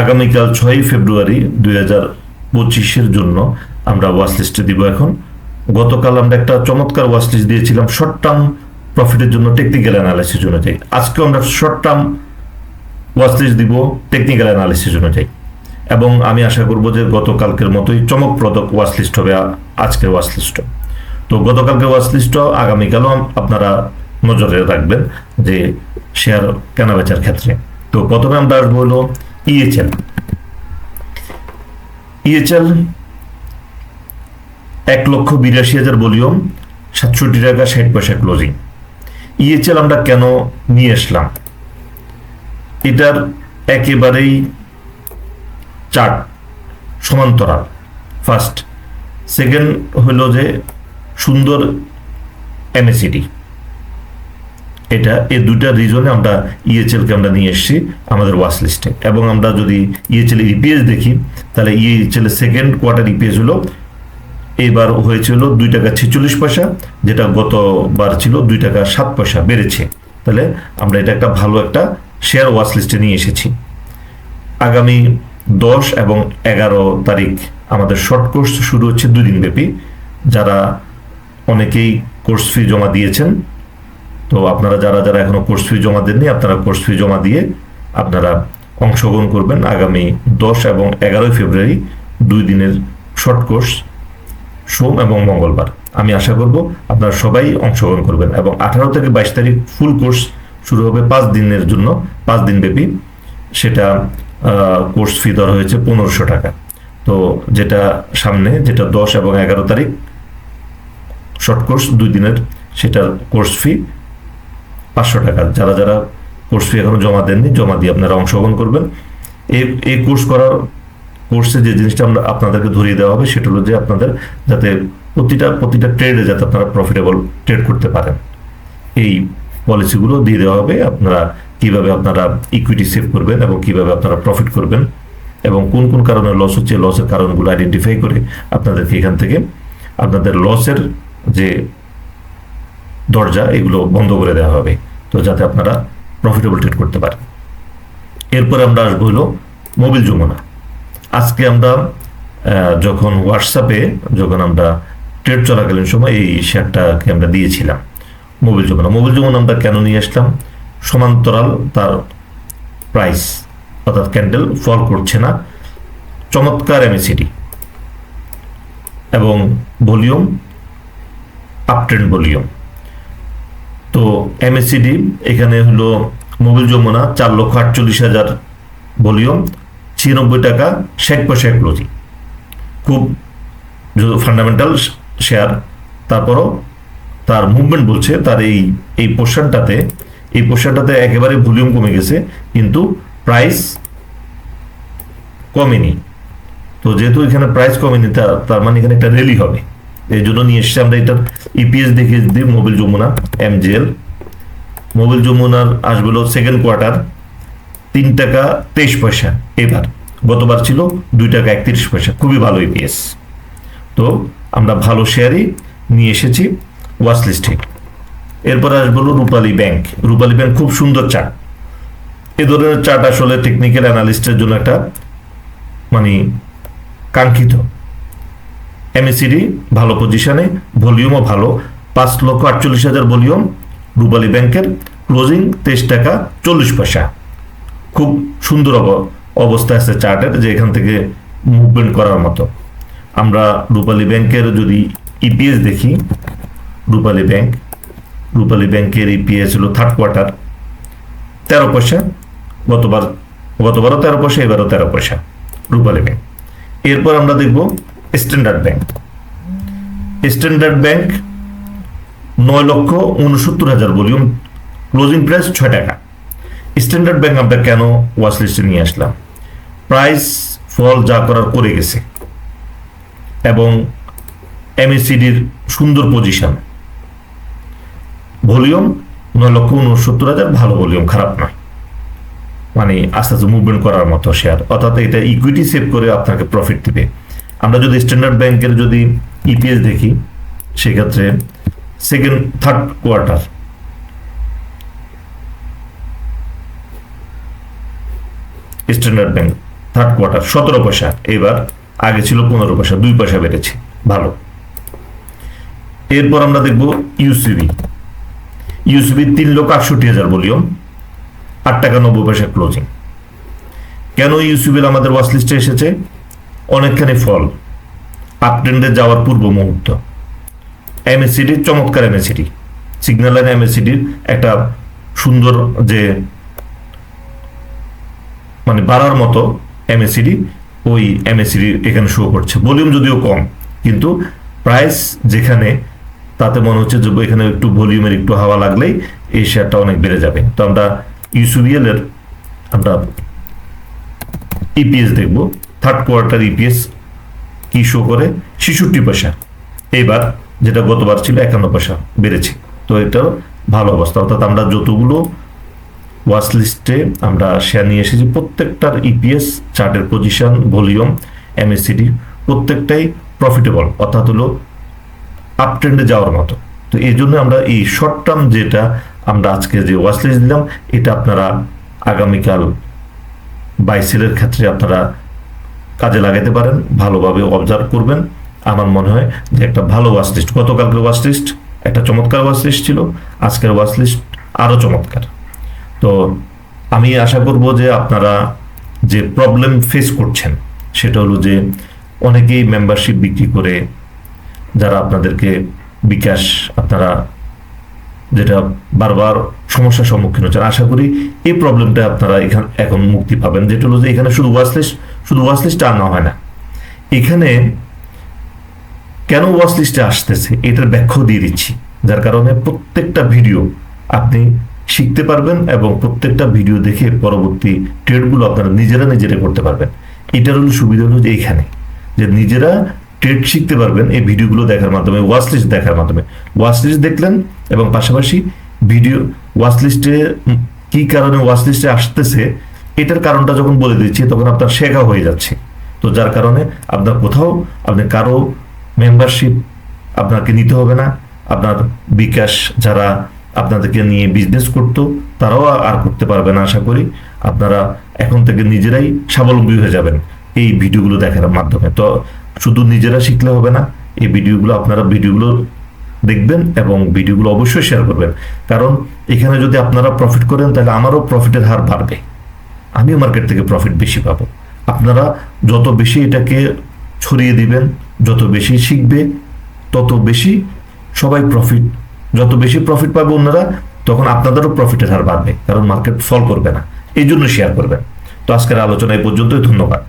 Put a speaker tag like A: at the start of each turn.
A: আগামীকাল ছয়ই ফেব্রুয়ারি দুই হাজার পঁচিশের জন্য আমরা ওয়াচ লিস্টে দিব এখন। গতকাল আমরা একটা চমৎকার ওয়াচ লিস্ট দিয়েছিলাম শর্ট টার্ম প্রফিটের জন্য টেকনিক্যাল অ্যানালিসিস অনুযায়ী আজকে আমরা শর্ট টার্ম ওয়াচ লিস্ট দিব টেকনিক্যাল অ্যানালিসিস অনুযায়ী এবং আমি আশা করব যে গতকালকের মতোই চমকপ্রদ ওয়াচ লিস্ট হবে আজকের ওয়াচ লিস্ট তো গতকালকের ওয়াচ লিস্ট আগামীকালও আপনারা নজরে রাখবেন যে শেয়ার কেনাবেচার ক্ষেত্রে। তো প্রথমে আমরা আসব হলো ইএচএল ইএচএল এক লক্ষ বিরাশি হাজার ভলিউম, সাতষট্টি টাকা, ষাট পয়সা ক্লোজিং ইএচএল আমরা কেন নিয়ে আসলাম? এটার একেবারেই চার্ট সমান্তরাল। ফার্স্ট সেকেন্ড হলো যে সুন্দর এমএসিডি এটা এই দুইটা রিজনে আমরা ইএচএলকে আমরা নিয়ে এসেছি আমাদের ওয়াচ লিস্টে এবং আমরা যদি ইএচএল ইপিএস দেখি, তাহলে ইএচএল সেকেন্ড কোয়ার্টার ইপিএস হলো, এবার হয়েছিল দুই টাকা ছেচল্লিশ পয়সা, যেটা গতবার ছিল দুই টাকা সাত পয়সা বেড়েছে। তাহলে আমরা এটা একটা ভালো একটা শেয়ার ওয়াচ লিস্টে নিয়ে এসেছি। আগামী দশ এবং এগারো তারিখ আমাদের শর্ট কোর্স শুরু হচ্ছে দুদিন ব্যাপী যারা অনেকেই কোর্স ফি জমা দিয়েছেন তো আপনারা যারা যারা এখনও কোর্স ফি জমা দেননি, আপনারা কোর্স ফি জমা দিয়ে আপনারা অংশগ্রহণ করবেন আগামী দশ এবং এগারোই ফেব্রুয়ারি দুই দিনের শর্ট কোর্স সোম এবং মঙ্গলবার। আমি আশা করব আপনারা সবাই অংশগ্রহণ করবেন এবং আঠারো থেকে বাইশ তারিখ ফুল কোর্স শুরু হবে পাঁচ দিনের জন্য, পাঁচ দিন ব্যাপী। সেটা কোর্স ফি ধরা হয়েছে পনেরোশো টাকা। তো যেটা সামনে, যেটা দশ এবং এগারো তারিখ শর্ট কোর্স দুই দিনের, সেটার কোর্স ফি পাঁচশো টাকা। যারা যারা কোর্স ফি এখনও জমা দেননি, জমা দিয়ে আপনারা অংশগ্রহণ করবেন। এই এই কোর্স করার কোর্সে যে জিনিসটা আমরা আপনাদেরকে ধরিয়ে দেওয়া হবে, সেটা হলো যে আপনাদের যাতে প্রতিটা প্রতিটা ট্রেডে যাতে আপনারা প্রফিটেবল ট্রেড করতে পারেন। এই পলিসিগুলো দিয়ে দেওয়া হবে, আপনারা কীভাবে আপনারা ইকুইটি সেভ করবেন এবং কীভাবে আপনারা প্রফিট করবেন এবং কোন কোন কারণে লস হচ্ছে লসের কারণগুলো আইডেন্টিফাই করে আপনাদেরকে এখান থেকে আপনাদের লসের যে দরজা এগুলো বন্ধ করে দেওয়া হবে, তো যাতে আপনারা প্রফিটেবল ট্রেড করতে পারেন। এরপরে আমরা আসব হলো মোবিল যমুনা। আজকে আমরা যখন হোয়াটসঅ্যাপে যখন আমরা ট্রেড চলাকালীন সময় এই শেয়ারটাকে আমরা দিয়েছিলাম মোবিল যমুনা। মোবিল যমুনা আমরা কেন নিয়ে আসলাম? সমান্তরাল তার প্রাইস অর্থাৎ ক্যান্ডেল ফল করছে না। চমৎকার এমএসিডি এবং ভলিউম আপট্রেন্ড ভলিউম। তো এমএসিডি এখানে হলো মোবিল যমুনা চার লক্ষ আটচল্লিশ হাজার ভলিউম, ছিয়ানব্বই টাকা ষাট পয়সা ক্লোজিং খুব ফান্ডামেন্টাল শেয়ার তারপরও তার মুভমেন্ট বলছে, তার এই এই পোর্শনটাতে এই পোর্শনটাতে একেবারে ভলিউম কমে গেছে, কিন্তু প্রাইস কমেনি। তো যেহেতু এখানে প্রাইস কমেনি তার মানে এখানে একটা র্যালি হবে। এই জন্য নিয়ে এসেছি। আমরা এটার ইপিএস দেখিয়ে দিই মোবিল যমুনা এমজেএল মোবিল যমুনার আসবে সেকেন্ড কোয়ার্টার তিন টাকা তেইশ পয়সা। এবার গতবার ছিল দুই টাকা একত্রিশ পয়সা। খুবই ভালো ইপিএস তো আমরা ভালো শেয়ারই নিয়ে এসেছি ওয়াচ লিস্টে এরপর আসবে রূপালী ব্যাংক রূপালী ব্যাংক খুব সুন্দর চার্ট এ ধরনের চার্ট আসলে টেকনিক্যাল অ্যানালিস্টের জন্য একটা মানে কাঙ্ক্ষিত। এমএসিডি ভালো পজিশনে ভলিউমও ভালো। পাঁচ লক্ষ আটচল্লিশ হাজার ভলিউম রূপালী ব্যাংকের। ক্লোজিং তেইশ টাকা চল্লিশ পয়সা। খুব সুন্দর অব- অবস্থা আছে চার্টের, যে এখান থেকে মুভমেন্ট করার মতো। আমরা রূপালী ব্যাংকের যদি ইপিএস দেখি, রূপালী ব্যাংক, রূপালী ব্যাংকের ইপিএস হলো থার্ড কোয়ার্টার তেরো পয়সা। গতবার, গতবারও তেরো পয়সা, এবারও তেরো পয়সা রূপালী ব্যাংক। এরপর আমরা দেখব স্ট্যান্ডার্ড ব্যাংক স্ট্যান্ডার্ড ব্যাংক নয় লক্ষ উনসত্তর হাজার ভলিউম ক্লোজিং প্রাইস ছয় টাকা। স্ট্যান্ডার্ড ব্যাংক আমরা কেন ওয়াচ লিস্টে নিয়ে আসলাম? প্রাইস ফল যা করার করে গেছে। এবং এমএসিডির সুন্দর পজিশন ভলিউম, নয় লক্ষ উনসত্তর হাজার, ভালো ভলিউম, খারাপ নয়। মানে আস্তে আস্তে মুভমেন্ট করার মতো শেয়ার অর্থাৎ এটা ইকুইটি সেভ করে আপনাকে প্রফিট দিবে। আমরা যদি স্ট্যান্ডার্ড ব্যাংকের যদি ইপিএস দেখি, সেক্ষেত্রে second third quarter Standard Bank third quarter সতেরো পয়সা। এবার আগে ছিল পনেরো পয়সা, দুই পয়সা বেড়েছে। ভালো। এরপর আমরা দেখব ইউসিবি ইউসিবি তিন লক্ষ আটষট্টি হাজার ভলিউম, আট টাকা নব্বই পয়সা ক্লোজিং কেন ইউসিবিল আমাদের ওয়াচ লিস্টে এসেছে? অনেকখানি ফল। আপট্রেন্ডে যাওয়ার পূর্ব মুহূর্ত। এমএসিডির চমৎকার এমএসিডি সিগন্যাল লাইন এমএসিডির একটা সুন্দর যে মানে বাড়ার মতো এমএসিডি ওই এমএসিডি এখানে শো করছে। ভলিউম যদিও কম, কিন্তু প্রাইস যেখানে, তাতে মনে হচ্ছে যে এখানে একটু ভলিউমের একটু হাওয়া লাগলেই এই শেয়ারটা অনেক বেড়ে যাবে। তো আমরা ইউসিবিএল এর আমরা ইপিএস দেখব। থার্ড কোয়ার্টার ইপিএস কি শো করে? ছেষট্টি পয়সা। এইবার যেটা গতবার ছিল একান্ন পয়সা বেড়েছে। তো এটা ভালো অবস্থা। অর্থাৎ আমরা যতগুলো ওয়াচ লিস্টে আমরা শেয়ার নিয়ে এসেছি, প্রত্যেকটার ইপিএস চার্টের পজিশন ভলিউম এমএসসিডি প্রত্যেকটাই প্রফিটেবল অর্থাৎ হলো আপ ট্রেন্ডে যাওয়ার মতো। তো এই জন্য আমরা এই শর্ট টার্ম যেটা আমরা আজকে যে ওয়াচ লিস্ট দিলাম, এটা আপনারা আগামীকাল বাইসেলের ক্ষেত্রে আপনারা কাজে লাগাতে পারেন, ভালোভাবে অবজার্ভ করবেন। আমার মনে হয় যে একটা ভালো ওয়াচ লিস্ট গতকালকের ওয়াচ লিস্ট একটা চমৎকার ওয়াচ লিস্ট ছিল, আজকের ওয়াচ লিস্ট আরও চমৎকার। তো আমি আশা করব যে আপনারা যে প্রবলেম ফেস করছেন, সেটা হলো যে অনেকেই মেম্বারশিপ বিক্রি করে, যারা আপনাদেরকে বিকাশ, আপনারা যেটা বারবার সমস্যার সম্মুখীন হচ্ছেন, আশা করি এই প্রবলেমটা আপনারা এখান এখন মুক্তি পাবেন। যেটা হলো যে এখানে শুধু ওয়াচলিস্ট শুধু ওয়াচলিস্টটা আনা হয় না। এখানে কেন ওয়াচ লিস্টে আসতেছে এটার ব্যাখ্যাও দিয়ে দিচ্ছি। যার কারণে প্রত্যেকটা ভিডিও আপনি শিখতে পারবেন এবং প্রত্যেকটা ভিডিও দেখে পরবর্তী ট্রেডগুলো আপনারা নিজেরা নিজেরা করতে পারবেন। এটার হলো সুবিধা হলো যে এইখানে যে নিজেরা ট্রেড শিখতে পারবেন এই ভিডিওগুলো দেখার মাধ্যমে ওয়াচ লিস্ট দেখার মাধ্যমে। ওয়াচ লিস্ট দেখলেন এবং পাশাপাশি ভিডিও ওয়াচ লিস্টে কি কারণে ওয়াচ লিস্টে আসতেছে এটার কারণটা যখন বলে দিচ্ছি, তখন আপনার শেখা হয়ে যাচ্ছে। তো যার কারণে আপনার কোথাও, আপনি কারও মেম্বারশিপ আপনাকে নিতে হবে না। আপনার বিকাশ যারা আপনাদেরকে নিয়ে বিজনেস করতো, তারাও আর করতে পারবে না আশা করি। আপনারা এখন থেকে নিজেরাই স্বাবলম্বী হয়ে যাবেন এই ভিডিওগুলো দেখার মাধ্যমে। তো শুধু নিজেরা শিখলে হবে না, এই ভিডিওগুলো আপনারা ভিডিওগুলো দেখবেন এবং ভিডিওগুলো অবশ্যই শেয়ার করবেন। কারণ এখানে যদি আপনারা প্রফিট করেন, তাহলে আমারও প্রফিটের হার বাড়বে। আমিও মার্কেট থেকে প্রফিট বেশি পাব। আপনারা যত বেশি এটাকে ছড়িয়ে দিবেন, যত বেশি শিখবে, তত বেশি সবাই প্রফিট যত বেশি প্রফিট পাবে অন্যরা, তখন আপনাদেরও প্রফিটের হার বাড়বে, কারণ মার্কেট ফল করবে না। এই জন্য শেয়ার করবেন। তো আজকের আলোচনা এই পর্যন্তই, ধন্যবাদ।